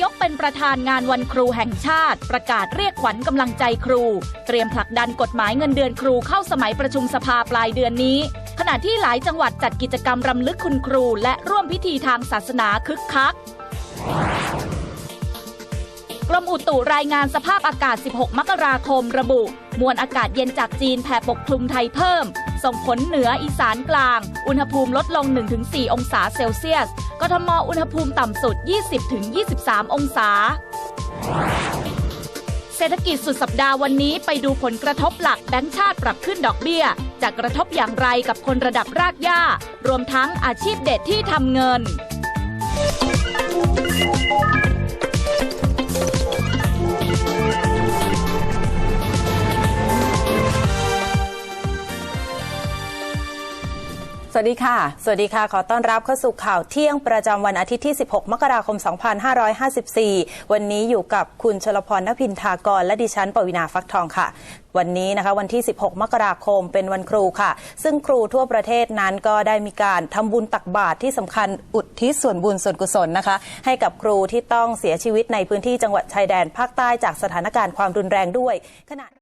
ยกเป็นประธานงานวันครูแห่งชาติ ประกาศเรียกขวัญกำลังใจครู เตรียมผลักดันกฎหมายเงินเดือนครูเข้าสมัยประชุมสภาปลายเดือนนี้ ขณะที่หลายจังหวัดจัดกิจกรรมรำลึกคุณครู และร่วมพิธีทางศาสนาคึกคัก กรมอุตุรายงานสภาพอากาศ 16 มกราคม ระบุ มวลอากาศเย็นจากจีนแผ่ปกคลุมไทยเพิ่ม ส่งผลเหนืออีสานกลาง อุณหภูมิลดลง 1-4 องศาเซลเซียส กทมอุณหภูมิต่ำสุด 20-23 องศา เศรษฐกิจสุดสัปดาห์วันนี้ไปดูผลกระทบหลักแบงก์ชาติปรับขึ้นดอกเบี้ย จะกระทบอย่างไรกับคนระดับรากหญ้า รวมทั้งอาชีพเด็ดที่ทำเงิน สวัสดีค่ะ สวัสดีค่ะ ขอต้อนรับเข้าสู่ข่าวเที่ยงประจำวันอาทิตย์ที่ 16 มกราคม 2554 วันนี้อยู่กับคุณชลพรนพินทากร และดิฉันปวินาฟักทองค่ะวันนี้นะคะวันที่ 16 มกราคมเป็นวันครูค่ะ ซึ่งครูทั่วประเทศนั้นก็ได้มีการทำบุญตักบาตรที่สำคัญอุทิศส่วนบุญส่วนกุศลนะคะ ให้กับครูที่ต้องเสียชีวิตในพื้นที่จังหวัดชายแดนภาคใต้จากสถานการณ์ความรุนแรงด้วยขณะ